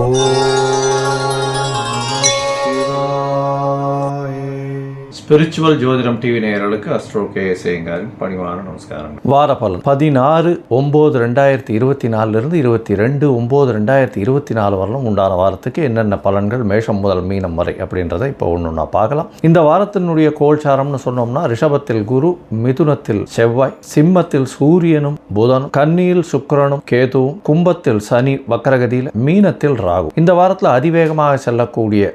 Oh. Spiritual ஜோதிடம் TV நேயர்களுக்கு astro K சேங்காரின் பணிவான நமஸ்காரம். வார பலன். பதினாறு ஒம்பது ரெண்டாயிரத்தி இருபத்தி நாலுலேருந்து இருபத்தி ரெண்டு ஒம்பது ரெண்டாயிரத்தி இருபத்தி நாலு வரலும் உண்டான வாரத்துக்கு என்னென்ன பலன்கள் மேஷம் முதல் மீனம் வரை அப்படின்றத இப்போ ஒன்று ஒன்றா பார்க்கலாம். இந்த வாரத்தினுடைய கோல்சாரம்னு சொன்னோம்னா ரிஷபத்தில் குரு மிதுனத்தில் செவ்வாய் சிம்மத்தில் சூரியனும் புதனும் கன்னியில் சுக்கரனும் கேதுவும் கும்பத்தில் சனி வக்கரகதியில் மீனத்தில் ராகு. இந்த வாரத்தில் அதிவேகமாக செல்லக்கூடிய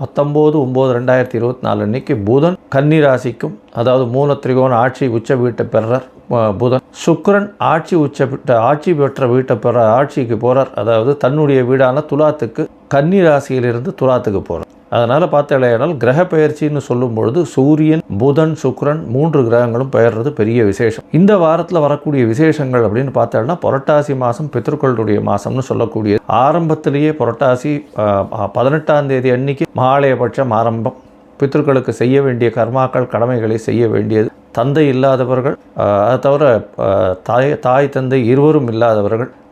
பத்தொம்போது ஒம்பது ரெண்டாயிரத்தி இருபத்தி நாலு அன்னைக்கு புதன் கன்னி ராசிக்கும் அதாவது மூல திரிகோண ஆட்சி உச்ச வீட்டை பெறார் புதன். சுக்கரன் ஆட்சி உச்ச ஆட்சி பெற்ற வீட்டை பெற ஆட்சிக்கு போகிறார் அதாவது தன்னுடைய வீடான துலாத்துக்கு கன்னி ராசியிலிருந்து துலாத்துக்கு போகிறார் அதனால் பார்த்தாலேயானால் கிரக பெயர்ச்சின்னு சொல்லும் பொழுது சூரியன் புதன் சுக்ரன் மூன்று கிரகங்களும் பெயர்றது பெரிய விசேஷம். இந்த வாரத்தில் வரக்கூடிய விசேஷங்கள் அப்படின்னு பார்த்தோம்னா புரட்டாசி மாதம் பித்ருக்களுடைய மாதம்னு சொல்லக்கூடிய ஆரம்பத்திலேயே புரட்டாசி பதினெட்டாம் தேதி அன்னைக்கு மகாலயபட்சம் ஆரம்பம். பித்ருக்களுக்கு செய்ய வேண்டிய கர்மாக்கள் கடமைகளை செய்ய வேண்டியது. தந்தை இல்லாதவர்கள் அதை தவிர தாய் தாய் தந்தை இருவரும் இல்லாதவர்கள்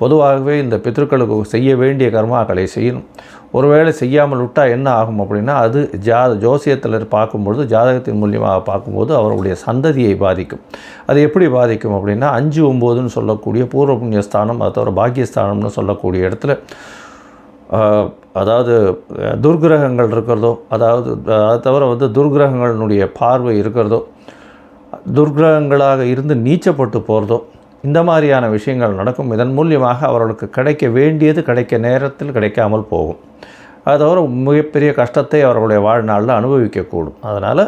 பொதுவாகவே இந்த பித்ருக்களுக்கு செய்ய வேண்டிய கர்மாக்களை செய்யணும். ஒருவேளை செய்யாமல் விட்டால் என்ன ஆகும் அப்படின்னா அது ஜா ஜோசியத்தில் பார்க்கும்பொழுது ஜாதகத்தின் மூலியமாக பார்க்கும்போது அவர்களுடைய சந்ததியை பாதிக்கும். அது எப்படி பாதிக்கும் அப்படின்னா அஞ்சு ஒம்போதுன்னு சொல்லக்கூடிய பூர்வ புண்ணியஸ்தானம் அது தவிர பாக்கியஸ்தானம்னு சொல்லக்கூடிய இடத்துல அதாவது துர்கிரகங்கள் இருக்கிறதோ அதாவது அதை தவிர வந்து துர்கிரகங்களினுடைய பார்வை இருக்கிறதோ துர்கிரகங்களாக இருந்து நீச்சப்பட்டு போகிறதோ இந்த மாதிரியான விஷயங்கள் நடக்கும். இதன் மூலியமாக அவர்களுக்கு கிடைக்க வேண்டியது கிடைக்க நேரத்தில் கிடைக்காமல் போகும். அது தவிர மிகப்பெரிய கஷ்டத்தை அவர்களுடைய வாழ்நாளில் அனுபவிக்கக்கூடும். அதனால்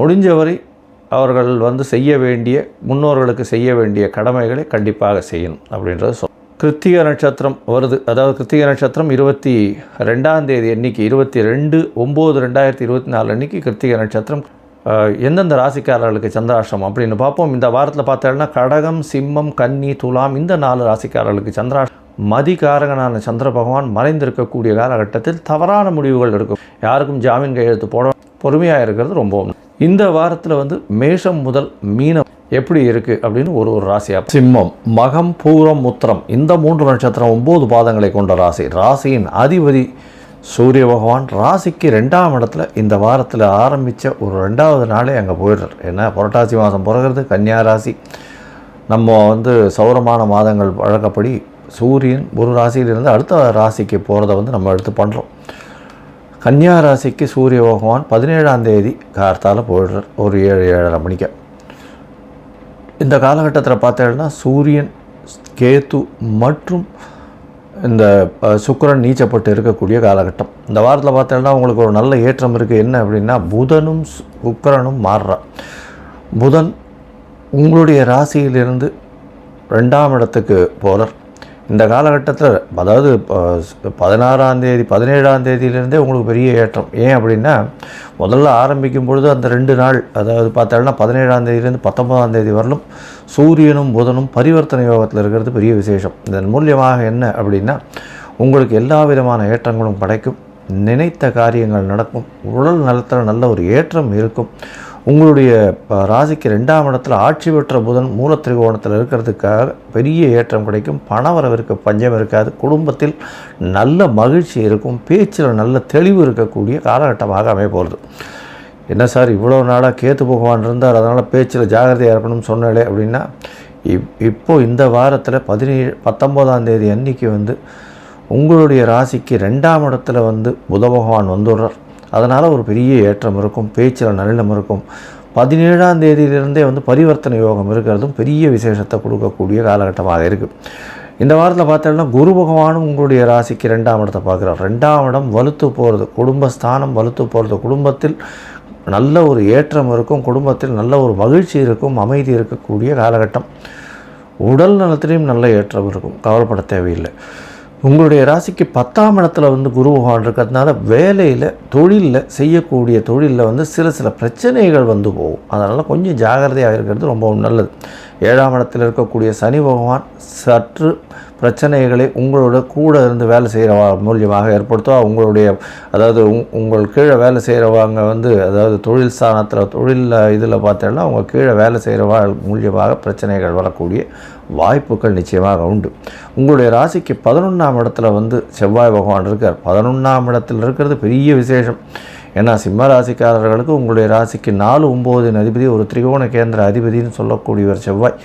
முடிஞ்சவரை அவர்கள் வந்து செய்ய வேண்டிய முன்னோர்களுக்கு செய்ய வேண்டிய கடமைகளை கண்டிப்பாக செய்யணும் அப்படின்றது சொல். கிருத்திக நட்சத்திரம் வருது. அதாவது கிருத்திக நட்சத்திரம் இருபத்தி ரெண்டாம் தேதி அன்னைக்கு இருபத்தி ரெண்டு ஒம்பது ரெண்டாயிரத்தி இருபத்தி நாலு அன்னைக்கு கிருத்திக நட்சத்திரம் எந்தெந்த ராசிக்காரர்களுக்கு சந்திராஷ்டிரம் அப்படின்னு பார்ப்போம். இந்த வாரத்தில் பார்த்தோம்னா கடகம் சிம்மம் கன்னி துலாம் இந்த நாலு ராசிக்காரர்களுக்கு சந்திராஷ்டிரம் மதிகாரகனான சந்திர பகவான் மறைந்திருக்கக்கூடிய காலகட்டத்தில் தவறான முடிவுகள் இருக்கும் யாருக்கும் ஜாமீன் கையெழுத்து போட பொறுமையாக இருக்கிறது ரொம்பவும். இந்த வாரத்தில் வந்து மேஷம் முதல் மீனம் எப்படி இருக்குது அப்படின்னு ஒரு ஒரு ராசியாக சிம்மம் மகம் பூரம் முத்திரம் இந்த மூன்று நட்சத்திரம் ஒம்பது பாதங்களை கொண்ட ராசி. ராசியின் அதிபதி சூரிய பகவான் ராசிக்கு ரெண்டாம் இடத்துல இந்த வாரத்தில் ஆரம்பித்த ஒரு ரெண்டாவது நாளே அங்கே போயிடுறார். ஏன்னா புரட்டாசி மாதம் பிறகுறது கன்னியா ராசி. நம்ம வந்து சௌரமான மாதங்கள் வழக்கப்படி சூரியன் ஒரு ராசியிலிருந்து அடுத்த ராசிக்கு போகிறத வந்து நம்ம எடுத்து பண்ணுறோம் கன்னியா ராசிக்கு சூரிய பகவான் பதினேழாம் தேதி கார்த்தால் போயிடுறார். ஒரு ஏழு ஏழரை மணிக்கு. இந்த காலகட்டத்தில் பார்த்தேன்னா சூரியன் கேத்து மற்றும் இந்த சுக்கரன் நீச்சப்பட்டு இருக்கக்கூடிய காலகட்டம். இந்த வாரத்தில் பார்த்தோம்னா உங்களுக்கு ஒரு நல்ல ஏற்றம் இருக்குது என்ன அப்படின்னா புதனும் சுக்கரனும் மாறுறா புதன் உங்களுடைய ராசியிலிருந்து ரெண்டாம் இடத்துக்கு போகிறார் இந்த காலகட்டத்தில் அதாவது பதினாறாம் தேதி பதினேழாம் தேதியிலேருந்தே உங்களுக்கு பெரிய ஏற்றம். ஏன் அப்படின்னா முதல்ல ஆரம்பிக்கும் பொழுது அந்த ரெண்டு நாள் அதாவது பார்த்தோம்னா பதினேழாம் தேதியிலேருந்து பத்தொன்பதாம் தேதி வரலும் சூரியனும் புதனும் பரிவர்த்தனை யோகத்தில் இருக்கிறது பெரிய விசேஷம். இதன் மூலியமாக என்ன அப்படின்னா உங்களுக்கு எல்லா விதமான ஏற்றங்களும் கிடைக்கும் நினைத்த காரியங்கள் நடக்கும் உடல் நலத்தில் நல்ல ஒரு ஏற்றம் இருக்கும் உங்களுடைய ராசிக்கு ரெண்டாம் இடத்துல ஆட்சி பெற்ற புதன் மூல திரிகோணத்தில் இருக்கிறதுக்காக பெரிய ஏற்றம் கிடைக்கும். பணவரவிற்கு பஞ்சம் இருக்காது. குடும்பத்தில் நல்ல மகிழ்ச்சி இருக்கும். பேச்சில் நல்ல தெளிவு இருக்கக்கூடிய காலகட்டமாக அமைய போகிறது என்ன சார் இவ்வளோ நாளாக கேத்து பகவான் இருந்தார் அதனால் பேச்சில் ஜாகிரதையாக இருக்கணும்னு சொன்னாலே அப்படின்னா இப் இப்போது இந்த வாரத்தில் பதினேழு பத்தொம்போதாம் தேதி அன்னைக்கு வந்து உங்களுடைய ராசிக்கு ரெண்டாம் இடத்துல வந்து புத பகவான் வந்துடுறார். அதனால் ஒரு பெரிய ஏற்றம் இருக்கும் பேச்சில் நல்லம் இருக்கும். பதினேழாம் தேதியிலிருந்தே வந்து பரிவர்த்தனை யோகம் இருக்கிறதும் பெரிய விசேஷத்தை கொடுக்கக்கூடிய காலகட்டமாக இருக்குது இந்த வாரத்தில் பார்த்தோம்னா குரு பகவானும் உங்களுடைய ராசிக்கு ரெண்டாம் இடத்தை பார்க்குறார். ரெண்டாம் இடம் வலுத்து போகிறது குடும்பஸ்தானம் வலுத்து போகிறது குடும்பத்தில் நல்ல ஒரு ஏற்றம் இருக்கும் குடும்பத்தில் நல்ல ஒரு மகிழ்ச்சி இருக்கும் அமைதி இருக்கக்கூடிய காலகட்டம். உடல் நலத்திலையும் நல்ல ஏற்றம் இருக்கும். கவலைப்பட தேவையில்லை. உங்களுடைய ராசிக்கு பத்தாம் இடத்துல வந்து குரு பகவான் இருக்கிறதுனால வேலையில் தொழிலில் செய்யக்கூடிய தொழிலில் வந்து சில சில பிரச்சனைகள் வந்து போகும். அதனால் கொஞ்சம் ஜாகிரதையாக இருக்கிறது ரொம்ப நல்லது. ஏழாம் இடத்தில் இருக்கக்கூடிய சனி பகவான் சற்று பிரச்சனைகளை உங்களோட கூட இருந்து வேலை செய்கிறவா மூலியமாக ஏற்படுத்துவா உங்களுடைய அதாவது உங் உங்கள் கீழே வேலை செய்கிறவங்க வந்து அதாவது தொழில் ஸ்தானத்தில் தொழில் இதில் பார்த்தோன்னா அவங்க கீழே வேலை செய்கிறவா மூலியமாக பிரச்சனைகள் வரக்கூடிய வாய்ப்புகள் நிச்சயமாக உண்டு. உங்களுடைய ராசிக்கு பதினொன்றாம் இடத்துல வந்து செவ்வாய் பகவான் இருக்கார். பதினொன்றாம் இடத்தில் இருக்கிறது பெரிய விசேஷம். ஏன்னா சிம்ம ராசிக்காரர்களுக்கு உங்களுடைய ராசிக்கு நாலு ஒம்போதின் அதிபதி ஒரு திரிகோண கேந்திர அதிபதினு சொல்லக்கூடியவர் செவ்வாய்.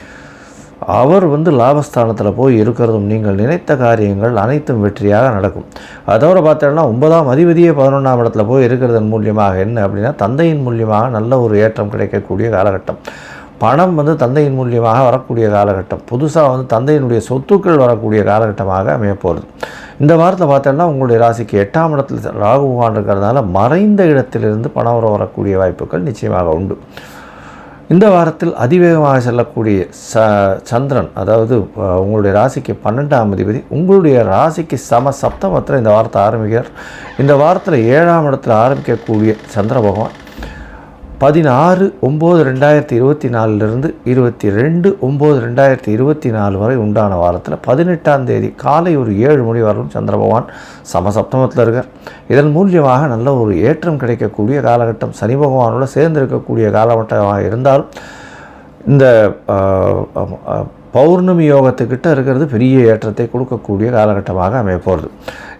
அவர் வந்து லாபஸ்தானத்தில் போய் இருக்கிறதும் நீங்கள் நினைத்த காரியங்கள் அனைத்தும் வெற்றியாக நடக்கும். அதோட பார்த்தோம்னா ஒன்பதாம் அதிபதியே பதினொன்றாம் இடத்துல போய் இருக்கிறதன் மூலியமாக என்ன அப்படின்னா தந்தையின் மூலியமாக நல்ல ஒரு ஏற்றம் கிடைக்கக்கூடிய காலகட்டம். பணம் வந்து தந்தையின் மூலியமாக வரக்கூடிய காலகட்டம். புதுசாக வந்து தந்தையினுடைய சொத்துக்கள் வரக்கூடிய காலகட்டமாக அமையப்போகிறது இந்த வாரத்தில் பார்த்தோம்னா உங்களுடைய ராசிக்கு எட்டாம் இடத்தில் ராகு பகவான் இருக்கிறதுனால மறைந்த இடத்திலிருந்து பணம் வர வரக்கூடிய வாய்ப்புகள் நிச்சயமாக உண்டு. இந்த வாரத்தில் அதிவேகமாக செல்லக்கூடிய ச சந்திரன் அதாவது உங்களுடைய ராசிக்கு பன்னெண்டாம் அதிபதி உங்களுடைய ராசிக்கு சம சப்தமத்தில் இந்த வாரத்தை ஆரம்பிக்கிறார். இந்த வாரத்தில் ஏழாம் இடத்தில் ஆரம்பிக்கக்கூடிய சந்திர பகவான் பதினாறு ஒம்பது ரெண்டாயிரத்தி இருபத்தி நாலுலேருந்து இருபத்தி ரெண்டு ஒம்பது ரெண்டாயிரத்தி இருபத்தி நாலு வரை உண்டான வாரத்தில் பதினெட்டாம் தேதி காலை ஒரு ஏழு மணி வரலும் சந்திர பகவான் சமசப்தமத்தில் இருக்கார். இதன் மூலியமாக நல்ல ஒரு ஏற்றம் கிடைக்கக்கூடிய காலகட்டம். சனி பகவானோட சேர்ந்து இருக்கக்கூடிய காலகட்டமாக இருந்தாலும் இந்த பௌர்ணமி யோகத்துக்கிட்ட இருக்கிறது பெரிய ஏற்றத்தை கொடுக்கக்கூடிய காலகட்டமாக அமையப்போகிறது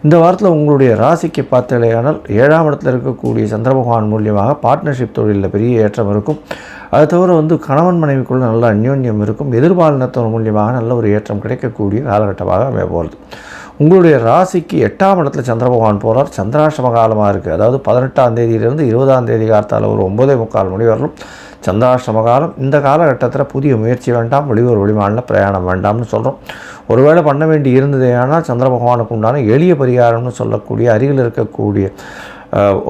இந்த வாரத்தில் உங்களுடைய ராசிக்கு பார்த்தலையானால் ஏழாம் இடத்துல இருக்கக்கூடிய சந்திர பகவான் மூலியமாக பார்ட்னர்ஷிப் தொழிலில் பெரிய ஏற்றம் இருக்கும். அது தவிர வந்து கணவன் மனைவிக்குள்ள நல்ல அந்யோன்யம் இருக்கும். எதிர்பாலினத்தின் மூலியமாக நல்ல ஒரு ஏற்றம் கிடைக்கக்கூடிய காலகட்டமாக அமையப்போகிறது உங்களுடைய ராசிக்கு எட்டாம் இடத்துல சந்திர பகவான் போகிறார் சந்திராஷ்டம காலமாக இருக்குது அதாவது பதினெட்டாம் தேதியிலிருந்து இருபதாம் தேதி காலத்தால் ஒரு ஒம்பதே முக்கால் மணி வரலும் சந்திராஷ்டம காலம். இந்த காலகட்டத்தில் புதிய முயற்சி வேண்டாம். வெளியூர் வெளிமாநில பிரயாணம் வேண்டாம்னு சொல்கிறோம் ஒருவேளை பண்ண வேண்டி இருந்தது ஆனால் சந்திர பகவானுக்கு உண்டான எளிய பரிகாரம்னு சொல்லக்கூடிய அருகில் இருக்கக்கூடிய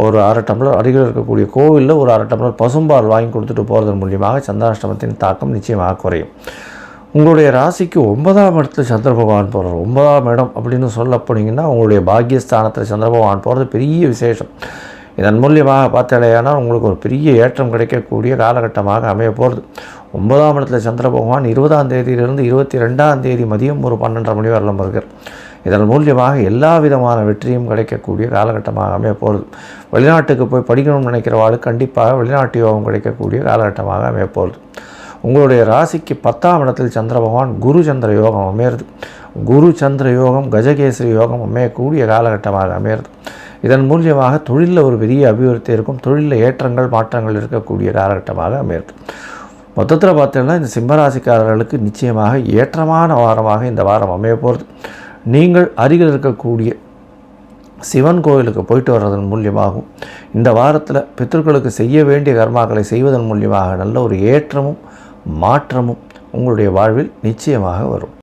ஒரு அரை டம்ளர் அருகில் இருக்கக்கூடிய கோவிலில் ஒரு அரை டம்ளர் பசும்பால் வாங்கி கொடுத்துட்டு போகிறதன் மூலியமாக சந்திராஷ்டமத்தின் தாக்கம் நிச்சயமாக குறையும். உங்களுடைய ராசிக்கு ஒன்பதாம் இடத்துல சந்திர பகவான் போகிறார் ஒன்பதாம் இடம் அப்படின்னு சொல்ல போனீங்கன்னா உங்களுடைய பாக்கியஸ்தானத்தில் சந்திர பகவான் போகிறது பெரிய விசேஷம். இதன் மூலியமாக பார்த்தாலேயானால் உங்களுக்கு ஒரு பெரிய ஏற்றம் கிடைக்கக்கூடிய காலகட்டமாக அமைய போகிறது ஒன்பதாம் இடத்துல சந்திர பகவான் இருபதாம் தேதியிலிருந்து இருபத்தி ரெண்டாம் தேதி மதியம் ஒரு பன்னெண்டரை மணி வரலாம் இருக்கார் இதன் மூலியமாக எல்லா விதமான வெற்றியும் கிடைக்கக்கூடிய காலகட்டமாக அமைய போகிறது வெளிநாட்டுக்கு போய் படிக்கணும்னு நினைக்கிறவாளுக்கு கண்டிப்பாக வெளிநாட்டு யோகம் கிடைக்கக்கூடிய காலகட்டமாக அமைய போகிறது உங்களுடைய ராசிக்கு பத்தாம் இடத்தில் சந்திர பகவான் குரு சந்திர யோகம் அமையிறது. குரு சந்திர யோகம் கஜகேசரி யோகம் அமையக்கூடிய காலகட்டமாக அமையிறது. இதன் மூலியமாக தொழிலில் ஒரு பெரிய அபிவிருத்தி இருக்கும். தொழிலில் ஏற்றங்கள் மாற்றங்கள் இருக்கக்கூடிய காலகட்டமாக அமையிறது. மொத்தத்தில் பார்த்தீங்கன்னா இந்த சிம்மராசிக்காரர்களுக்கு நிச்சயமாக ஏற்றமான வாரமாக இந்த வாரம் அமைய போகிறது நீங்கள் அருகில் இருக்கக்கூடிய சிவன் கோயிலுக்கு போயிட்டு வர்றதன் மூலியமாகவும் இந்த வாரத்தில் பித்தர்களுக்கு செய்ய வேண்டிய கர்மாக்களை செய்வதன் மூலியமாக நல்ல ஒரு ஏற்றமும் மாற்றமும் உங்களுடைய வாழ்வில் நிச்சயமாக வரும்.